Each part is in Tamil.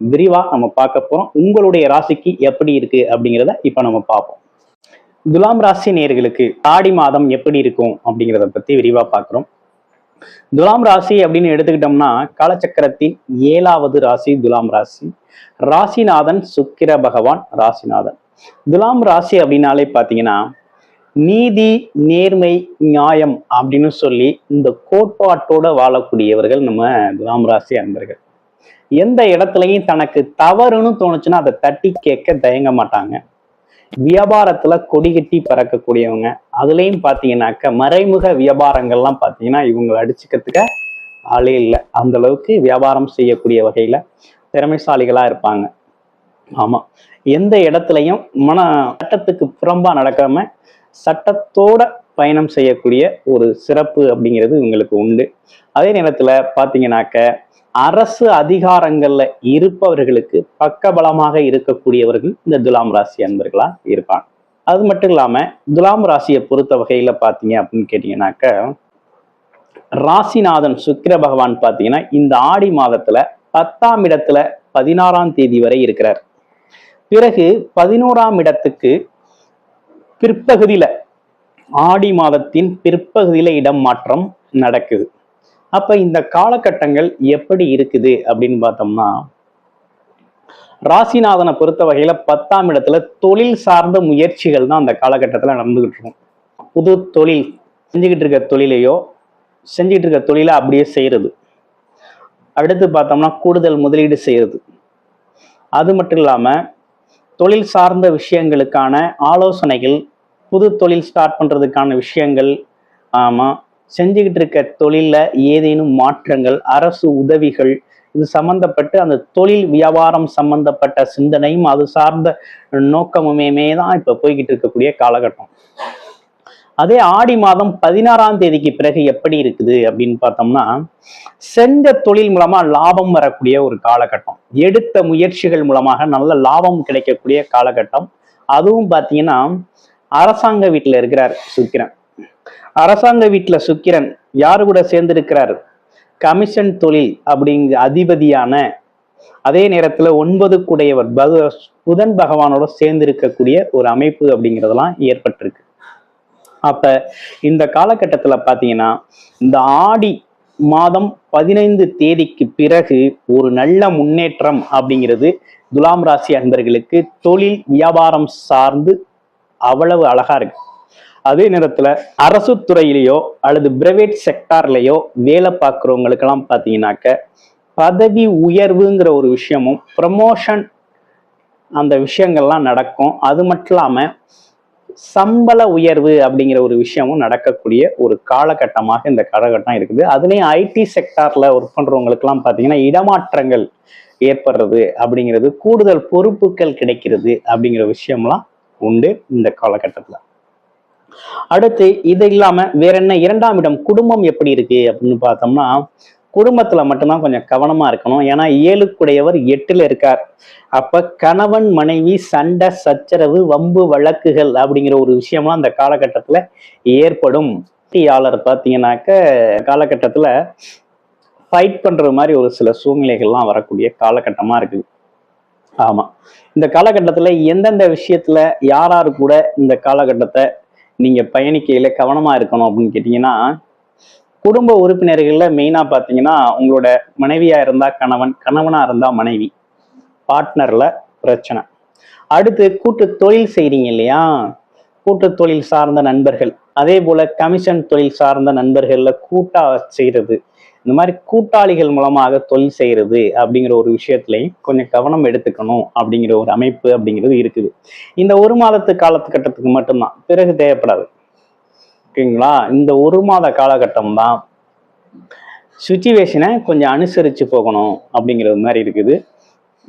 விரிவா நம்ம பார்க்க போறோம். உங்களுடைய ராசிக்கு எப்படி இருக்கு அப்படிங்கிறத இப்ப நம்ம பார்ப்போம். துலாம் ராசி நேயர்களுக்கு ஆடி மாதம் எப்படி இருக்கும் அப்படிங்கிறத பத்தி விரிவா பார்க்குறோம். துலாம் ராசி அப்படின்னு எடுத்துக்கிட்டோம்னா காலச்சக்கரத்தின் ஏழாவது ராசி துலாம் ராசி. ராசிநாதன் சுக்கிர பகவான் ராசிநாதன். துலாம் ராசி அப்படின்னாலே பார்த்தீங்கன்னா நீதி நேர்மை நியாயம் அப்படின்னு சொல்லி இந்த கோட்பாட்டோட வாழக்கூடியவர்கள் நம்ம துலாம் ராசி அன்பர்கள். எந்த இடத்துலையும் தனக்கு தவறுன்னு தோணுச்சுன்னா அதை தட்டி கேட்க தயங்க மாட்டாங்க. வியாபாரத்துல கொடி கட்டி பறக்கக்கூடியவங்க. அதுலயும் பாத்தீங்கன்னாக்க மறைமுக வியாபாரங்கள்லாம் பாத்தீங்கன்னா இவங்க அடிச்சுக்கிறதுக்க ஆளே இல்லை. அந்த அளவுக்கு வியாபாரம் செய்யக்கூடிய வகையில திறமைசாலிகளா இருப்பாங்க. ஆமா. எந்த இடத்துலையும் மன சட்டத்துக்கு புறம்பா நடக்காம சட்டத்தோட பயணம் செய்யக்கூடிய ஒரு சிறப்பு அப்படிங்கிறது இவங்களுக்கு உண்டு. அதே நேரத்துல பாத்தீங்கன்னாக்க அரசு அதிகாரங்கள்ல இருப்பவர்களுக்கு பக்கபலமாக இருக்கக்கூடியவர்கள் இந்த துலாம் ராசி அன்பர்களா இருப்பாங்க. அது மட்டும் இல்லாம துலாம் ராசியை பொறுத்த வகையில பாத்தீங்க அப்படின்னு கேட்டீங்கன்னாக்க ராசிநாதன் சுக்கிர பகவான் பாத்தீங்கன்னா இந்த ஆடி மாதத்துல பத்தாம் இடத்துல பதினாறாம் தேதி வரை இருக்கிறார். பிறகு பதினோராம் இடத்துக்கு பிற்பகுதியில ஆடி மாதத்தின் பிற்பகுதியில இடம் மாற்றம் நடக்குது. அப்ப இந்த காலகட்டங்கள் எப்படி இருக்குது அப்படின்னு பார்த்தோம்னா ராசிநாதனை பொறுத்த வகையில பத்தாம் இடத்துல தொழில் சார்ந்த முயற்சிகள் தான் அந்த காலகட்டத்தில் நடந்துகிட்டு இருக்கும். புது தொழில் செஞ்சுக்கிட்டு இருக்க தொழிலையோ செஞ்சுக்கிட்டு இருக்க தொழிலை அப்படியே செய்யறது. அடுத்து பார்த்தோம்னா கூடுதல் முதலீடு செய்யறது. அது மட்டும் இல்லாமல் தொழில் சார்ந்த விஷயங்களுக்கான ஆலோசனைகள் புது தொழில் ஸ்டார்ட் பண்ணுறதுக்கான விஷயங்கள் ஆமாம் செஞ்சுக்கிட்டு இருக்க தொழில ஏதேனும் மாற்றங்கள் அரசு உதவிகள் இது சம்பந்தப்பட்டு அந்த தொழில் வியாபாரம் சம்பந்தப்பட்ட சிந்தனையும் அது சார்ந்த நோக்கமுமே தான் இப்ப போய்கிட்டு இருக்கக்கூடிய காலகட்டம். அதே ஆடி மாதம் பதினாறாம் தேதிக்கு பிறகு எப்படி இருக்குது அப்படின்னு பார்த்தோம்னா செஞ்ச தொழில் மூலமா லாபம் வரக்கூடிய ஒரு காலகட்டம். எடுத்த முயற்சிகள் மூலமாக நல்ல லாபம் கிடைக்கக்கூடிய காலகட்டம். அதுவும் பார்த்தீங்கன்னா அரசாங்க வீட்டில் இருக்கிறார் சுக்கிரன். அரசாங்க வீட்டில் சுக்கிரன் யாரு கூட சேர்ந்திருக்கிறார்? கமிஷன் தொழில் அப்படிங்கிற அதிபதியான அதே நேரத்தில் ஒன்பது குடையவர் பக- புதன் பகவானோட சேர்ந்து இருக்கக்கூடிய ஒரு அமைப்பு அப்படிங்கிறதெல்லாம் ஏற்பட்டிருக்கு. அப்ப இந்த காலகட்டத்துல பாத்தீங்கன்னா இந்த ஆடி மாதம் பதினைந்து தேதிக்கு பிறகு ஒரு நல்ல முன்னேற்றம் அப்படிங்கிறது துலாம் ராசி அன்பர்களுக்கு தொழில் வியாபாரம் சார்ந்து அவ்வளவு அழகா இருக்கு. அதே நேரத்துல அரசு துறையிலேயோ அல்லது பிரைவேட் செக்டார்லேயோ வேலை பார்க்குறவங்களுக்கெல்லாம் பார்த்தீங்கன்னாக்க பதவி உயர்வுங்கிற ஒரு விஷயமும் ப்ரமோஷன் அந்த விஷயங்கள்லாம் நடக்கும். அது மட்டும் இல்லாமல் சம்பள உயர்வு அப்படிங்கிற ஒரு விஷயமும் நடக்கக்கூடிய ஒரு காலகட்டமாக இந்த காலகட்டம் இருக்குது. அதுலேயும் ஐடி செக்டாரில் ஒர்க் பண்ணுறவங்களுக்குலாம் பார்த்தீங்கன்னா இடமாற்றங்கள் ஏற்படுறது அப்படிங்கிறது கூடுதல் பொறுப்புகள் கிடைக்கிறது அப்படிங்கிற விஷயம்லாம் உண்டு இந்த காலகட்டத்தில். அடுத்து இது இல்லாம வேற என்ன? இரண்டாம் இடம் குடும்பம் எப்படி இருக்கு? அப்படின்னு பார்த்தோம்னா குடும்பத்துல மட்டும்தான் கொஞ்சம் கவனமா இருக்கணும். ஏன்னா ஏழுக்குடையவர் எட்டுல இருக்கார். அப்ப கணவன் மனைவி சண்டை சச்சரவு வம்பு வழக்குகள் அப்படிங்கிற ஒரு விஷயம்லாம் அந்த காலகட்டத்துல ஏற்படும். போட்டியாளர் பார்த்தீங்கன்னாக்க காலகட்டத்துல ஃபைட் பண்ற மாதிரி ஒரு சில சூழ்நிலைகள்லாம் வரக்கூடிய காலகட்டமா இருக்குது. ஆமா. இந்த காலகட்டத்துல எந்தெந்த விஷயத்துல யார் யார் கூட இந்த காலகட்டத்தை நீங்கள் பயணிக்கையில் கவனமாக இருக்கணும் அப்படின்னு கேட்டிங்கன்னா குடும்ப உறுப்பினர்களில் மெயினாக பார்த்தீங்கன்னா உங்களோட மனைவியாக இருந்தால் கணவன் கணவனாக இருந்தால் மனைவி. பார்ட்னரில் பிரச்சனை. அடுத்து கூட்டு தொழில் செய்கிறீங்க இல்லையா? கூட்டு தொழில் சார்ந்த நண்பர்கள். அதே போல் கமிஷன் தொழில் சார்ந்த நண்பர்களில் கூட்டாக செய்கிறது இந்த மாதிரி கூட்டாளிகள் மூலமாக தொழில் செய்யறது அப்படிங்கிற ஒரு விஷயத்துலையும் கொஞ்சம் கவனம் எடுத்துக்கணும் அப்படிங்கிற ஒரு அமைப்பு அப்படிங்கிறது இருக்குது. இந்த ஒரு மாதத்து காலத்துக்கட்டத்துக்கு மட்டும்தான். பிறகு தேவைப்படாது. ஓகேங்களா? இந்த ஒரு மாத காலகட்டம் தான் சுச்சுவேஷனை கொஞ்சம் அனுசரித்து போகணும் அப்படிங்கிறது மாதிரி இருக்குது.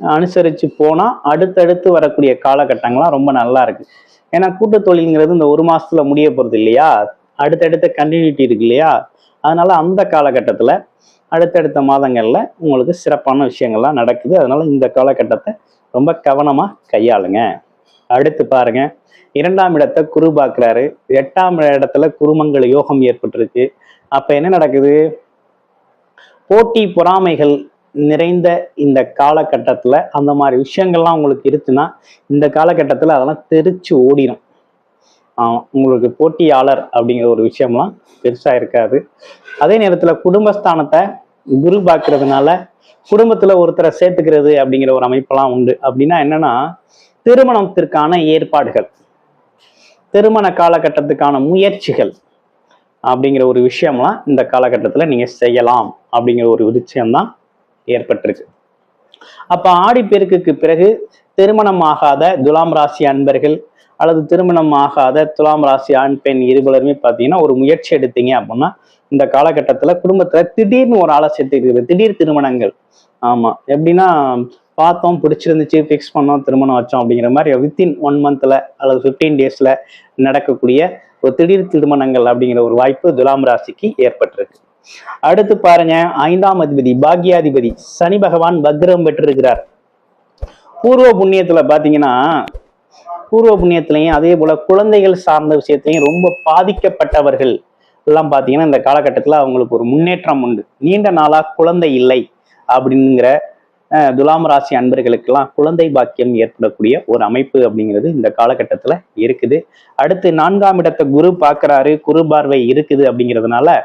அனுசரித்து போனால் அடுத்தடுத்து வரக்கூடிய காலகட்டங்கள்லாம் ரொம்ப நல்லா இருக்கு. ஏன்னா கூட்டு தொழில்ங்கிறது இந்த ஒரு மாசத்துல முடிய போகிறது இல்லையா? அடுத்தடுத்த கண்டினியூட்டி இருக்கு இல்லையா? அதனால் அந்த காலகட்டத்தில் அடுத்தடுத்த மாதங்களில் உங்களுக்கு சிறப்பான விஷயங்கள்லாம் நடக்குது. அதனால் இந்த காலகட்டத்தை ரொம்ப கவனமாக கையாளுங்க. அடுத்து பாருங்க. இரண்டாம் இடத்தை குரு பார்க்குறாரு. எட்டாம் இடத்துல குருமங்கள் யோகம் ஏற்பட்டிருக்கு. அப்போ என்ன நடக்குது? போட்டி பொறாமைகள் நிறைந்த இந்த காலகட்டத்தில் அந்த மாதிரி விஷயங்கள்லாம் உங்களுக்கு இருக்குன்னா இந்த காலகட்டத்தில் அதெல்லாம் தெரிச்சு ஓடிடும் உங்களுக்கு போட்டியாளர் அப்படிங்கிற ஒரு விஷயம்லாம் பெருசா இருக்காது. அதே நேரத்தில் குடும்பஸ்தானத்தை குரு பார்க்கறதுனால குடும்பத்துல ஒருத்தரை சேர்த்துக்கிறது அப்படிங்கிற ஒரு அமைப்பெல்லாம் உண்டு. அப்படின்னா என்னன்னா திருமணத்திற்கான ஏற்பாடுகள் திருமண காலகட்டத்துக்கான முயற்சிகள் அப்படிங்கிற ஒரு விஷயம்லாம் இந்த காலகட்டத்தில் நீங்கள் செய்யலாம் அப்படிங்கிற ஒரு விஷயம்தான் ஏற்பட்டிருக்கு. அப்போ ஆடிப்பெருக்குக்கு பிறகு திருமணம் ஆகாத துலாம் ராசி அன்பர்கள் அல்லது திருமணம் ஆகாத துலாம் ராசி ஆண் பெண் இருபலருமே பார்த்தீங்கன்னா ஒரு முயற்சி எடுத்தீங்க அப்படின்னா இந்த காலகட்டத்தில் குடும்பத்தில் திடீர்னு ஒரு ஆளை சேர்த்துக்கிறது திடீர் திருமணங்கள். ஆமாம் எப்படின்னா பார்த்தோம் பிடிச்சிருந்துச்சு ஃபிக்ஸ் பண்ணோம் திருமணம் வச்சோம் அப்படிங்கிற மாதிரி வித்தின் ஒன் மந்த்தில் அல்லது ஃபிஃப்டீன் டேஸில் நடக்கக்கூடிய ஒரு திடீர் திருமணங்கள் அப்படிங்கிற ஒரு வாய்ப்பு துலாம் ராசிக்கு ஏற்பட்டிருக்கு. அடுத்து பாருங்க. ஐந்தாம் அதிபதி பாக்யாதிபதி சனி பகவான் பக்ரம் பெற்றிருக்கிறார். பூர்வ புண்ணியத்துல பாத்தீங்கன்னா பூர்வ புண்ணியத்திலையும் அதே போல குழந்தைகள் சார்ந்த விஷயத்திலையும் ரொம்ப பாதிக்கப்பட்டவர்கள். எல்லாம் பார்த்தீங்கன்னா இந்த காலகட்டத்தில் அவங்களுக்கு ஒரு முன்னேற்றம் உண்டு. நீண்ட நாளாக குழந்தை இல்லை அப்படிங்கிற துலாம் ராசி அன்பர்களுக்கெல்லாம் குழந்தை பாக்கியம் ஏற்படக்கூடிய ஒரு அமைப்பு அப்படிங்கிறது இந்த காலகட்டத்தில் இருக்குது. அடுத்து நான்காம் இடத்தை குரு பார்க்குறாரு குரு பார்வை இருக்குது அப்படிங்கிறதுனால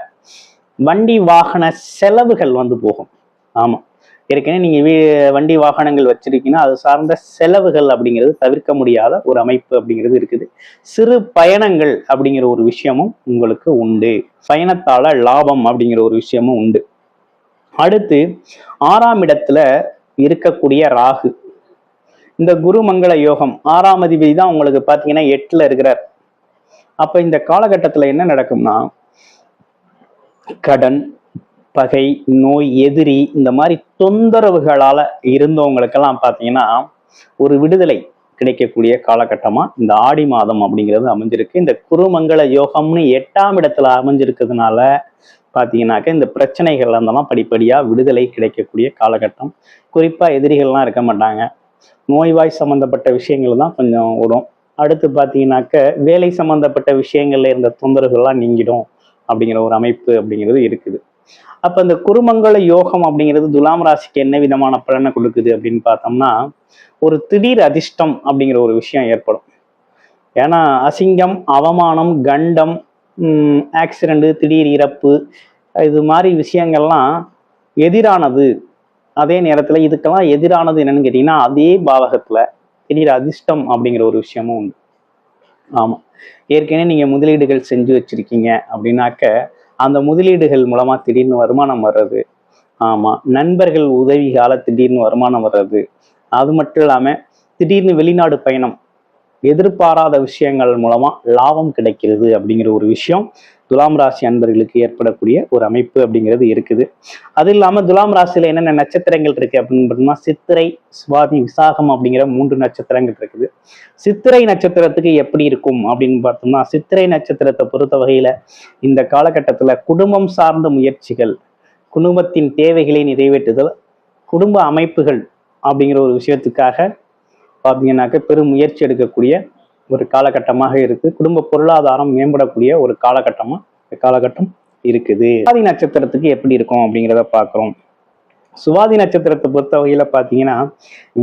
வண்டி வாகன செலவுகள் வந்து போகும். ஆமாம் ஏற்கனவே நீங்கள் வீ- வண்டி வாகனங்கள் வச்சிருக்கீங்கன்னா அது சார்ந்த செலவுகள் அப்படிங்கிறது தவிர்க்க முடியாத ஒரு அமைப்பு அப்படிங்கிறது இருக்குது. சிறு பயணங்கள் அப்படிங்கிற ஒரு விஷயமும் உங்களுக்கு உண்டு. பயணத்தால லாபம் அப்படிங்கிற ஒரு விஷயமும் உண்டு. அடுத்து ஆறாம் இடத்துல இருக்கக்கூடிய ராகு. இந்த குருமங்கள யோகம் ஆறாம் அதிபதி தான் உங்களுக்கு பார்த்தீங்கன்னா எட்டில் இருக்கிறார். அப்போ இந்த காலகட்டத்தில் என்ன நடக்கும்னா கடன் பகை நோய் எதிரி இந்த மாதிரி தொந்தரவுகளால இருந்தவங்களுக்கெல்லாம் பார்த்தீங்கன்னா ஒரு விடுதலை கிடைக்கக்கூடிய காலகட்டமா இந்த ஆடி மாதம் அப்படிங்கிறது அமைஞ்சிருக்கு. இந்த குருமங்கள யோகம்னு எட்டாம் இடத்துல அமைஞ்சிருக்கிறதுனால பார்த்தீங்கன்னாக்க இந்த பிரச்சனைகள் இருந்தெல்லாம் படிப்படியாக விடுதலை கிடைக்கக்கூடிய காலகட்டம். குறிப்பாக எதிரிகள்லாம் இருக்க மாட்டாங்க. நோய்வாய் சம்மந்தப்பட்ட விஷயங்கள் தான் கொஞ்சம் விடும் அடுத்து பார்த்தீங்கன்னாக்க வேலை சம்மந்தப்பட்ட விஷயங்கள்ல இருந்த தொந்தரவுகள்லாம் நீங்கிடும் அப்படிங்கிற ஒரு அமைப்பு அப்படிங்கிறது இருக்குது. அப்ப இந்த குருமங்கள யோகம் அப்படிங்கிறது துலாம் ராசிக்கு என்ன விதமான பலனை கொடுக்குது அப்படின்னு பார்த்தோம்னா ஒரு திடீர் அதிர்ஷ்டம் அப்படிங்கிற ஒரு விஷயம் ஏற்படும். ஏன்னா அசிங்கம் அவமானம் கண்டம் ஆக்சிடெண்ட்டு திடீர் இறப்பு இது மாதிரி விஷயங்கள்லாம் எதிரானது. அதே நேரத்தில் இதுக்கெல்லாம் எதிரானது என்னன்னு கேட்டிங்கன்னா அதே பாவகத்தில் திடீர் அதிர்ஷ்டம் அப்படிங்கிற ஒரு விஷயமும் உண்டு. ஆமாம் ஏற்கனவே நீங்கள் முதலீடுகள் செஞ்சு வச்சுருக்கீங்க அப்படின்னாக்க அந்த முதலீடுகள் மூலமாக திடீர்னு வருமானம் வர்றது. ஆமாம் நண்பர்கள் உதவிகால திடீர்னு வருமானம் வர்றது. அது மட்டும் இல்லாமல் திடீர்னு வெளிநாடு பயணம். எதிர்பாராத விஷயங்கள் மூலமா லாபம் கிடைக்கிறது அப்படிங்கிற ஒரு விஷயம் துலாம் ராசி அன்பர்களுக்கு ஏற்படக்கூடிய ஒரு அமைப்பு அப்படிங்கிறது இருக்குது. அது இல்லாம துலாம் ராசியில என்னென்ன நட்சத்திரங்கள் இருக்கு அப்படின்னு பார்த்தோம்னா சித்திரை சுவாதி விசாகம் அப்படிங்கிற மூன்று நட்சத்திரங்கள் இருக்குது. சித்திரை நட்சத்திரத்துக்கு எப்படி இருக்கும் அப்படின்னு பார்த்தோம்னா சித்திரை நட்சத்திரத்தை பொறுத்த வகையில இந்த காலகட்டத்துல குடும்பம் சார்ந்த முயற்சிகள் குடும்பத்தின் தேவைகளை நிறைவேற்றுதல் குடும்ப அமைப்புகள் அப்படிங்கிற ஒரு விஷயத்துக்காக பார்த்தீங்கன்னாக்க பெரும் முயற்சி எடுக்கக்கூடிய ஒரு காலகட்டமாக இருக்கு. குடும்ப பொருளாதாரம் மேம்படக்கூடிய ஒரு காலகட்டமா இந்த காலகட்டம் இருக்குது. சுவாதி நட்சத்திரத்துக்கு எப்படி இருக்கும் அப்படிங்கிறத பார்க்குறோம். சுவாதி நட்சத்திரத்தை பொறுத்த வகையில பார்த்தீங்கன்னா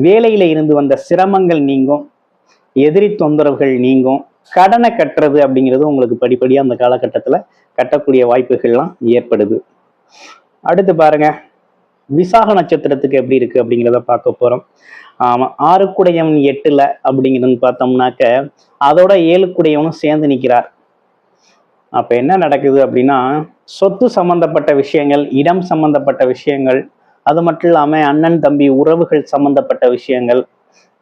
வேலையில இருந்து வந்த சிரமங்கள் நீங்கும் எதிரி தொந்தரவுகள் நீங்கும் கடனை கட்டுறது அப்படிங்கிறது உங்களுக்கு படிப்படியாக அந்த காலகட்டத்தில் கட்டக்கூடிய வாய்ப்புகள்லாம் ஏற்படுது. அடுத்து பாருங்க. விசாக நட்சத்திரத்துக்கு எப்படி இருக்கு அப்படிங்கிறத பார்க்க போறோம். ஆமா ஆறுக்குடையவன் எட்டுல அப்படிங்கிறது பார்த்தோம்னாக்க அதோட ஏழுக்குடையவனும் சேர்ந்து நிற்கிறார். அப்ப என்ன நடக்குது அப்படின்னா சொத்து சம்பந்தப்பட்ட விஷயங்கள் இடம் சம்பந்தப்பட்ட விஷயங்கள் அது மட்டும் இல்லாம அண்ணன் தம்பி உறவுகள் சம்பந்தப்பட்ட விஷயங்கள்.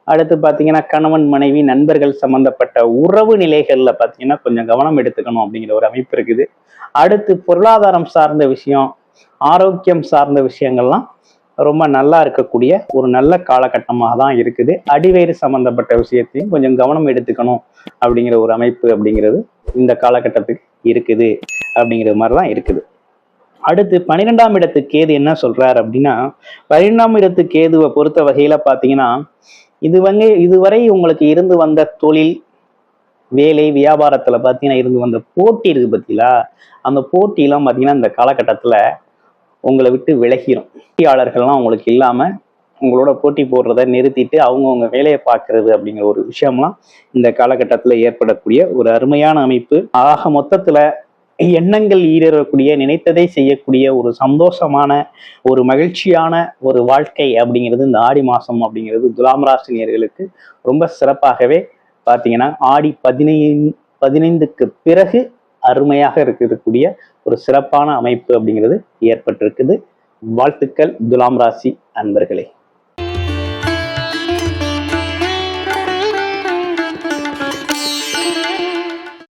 அடுத்து பார்த்தீங்கன்னா கணவன் மனைவி நண்பர்கள் சம்பந்தப்பட்ட உறவு நிலைகள்ல பார்த்தீங்கன்னா கொஞ்சம் கவனம் எடுத்துக்கணும் அப்படிங்கிற ஒரு அமைப்பு இருக்குது. அடுத்து பொருளாதாரம் சார்ந்த விஷயம் ஆரோக்கியம் சார்ந்த விஷயங்கள்லாம் ரொம்ப நல்லா இருக்கக்கூடிய ஒரு நல்ல காலகட்டமாக தான் இருக்குது. அடிவயிறு சம்பந்தப்பட்ட விஷயத்தையும் கொஞ்சம் கவனம் எடுத்துக்கணும் அப்படிங்கிற ஒரு அமைப்பு அப்படிங்கிறது இந்த காலகட்டத்துக்கு இருக்குது அப்படிங்கிற மாதிரி தான் இருக்குது. அடுத்து பன்னிரெண்டாம் இடத்து கேது என்ன சொல்றாரு அப்படின்னா பன்னிரெண்டாம் இடத்து கேதுவை பொறுத்த வகையில பார்த்தீங்கன்னா இது வந்து இதுவரை உங்களுக்கு இருந்து வந்த தொழில் வேலை வியாபாரத்துல பார்த்தீங்கன்னா இருந்து வந்த போட்டி இருக்கு பார்த்தீங்களா? அந்த போட்டியெல்லாம் பார்த்தீங்கன்னா இந்த காலகட்டத்தில் உங்களை விட்டு விலகிடும் போட்டியாளர்கள்லாம் உங்களுக்கு இல்லாமல் உங்களோட போட்டி போடுறத நிறுத்திட்டு அவங்கவுங்க வேலையை பார்க்கறது அப்படிங்கிற ஒரு விஷயம்லாம் இந்த காலகட்டத்தில் ஏற்படக்கூடிய ஒரு அருமையான அமைப்பு. ஆக மொத்தத்தில் எண்ணங்கள் ஈரக்கூடிய நினைத்ததை செய்யக்கூடிய ஒரு சந்தோஷமான ஒரு மகிழ்ச்சியான ஒரு வாழ்க்கை அப்படிங்கிறது இந்த ஆடி மாதம் அப்படிங்கிறது துலாம் ராசினியர்களுக்கு ரொம்ப சிறப்பாகவே பார்த்தீங்கன்னா ஆடி பதினைந்து பதினைந்துக்கு பிறகு அருமையாக இருக்கக்கூடிய ஒரு சிறப்பான அமைப்பு அப்படிங்கிறது ஏற்பட்டிருக்குது. வாழ்த்துக்கள் துலாம் ராசி அன்பர்களே.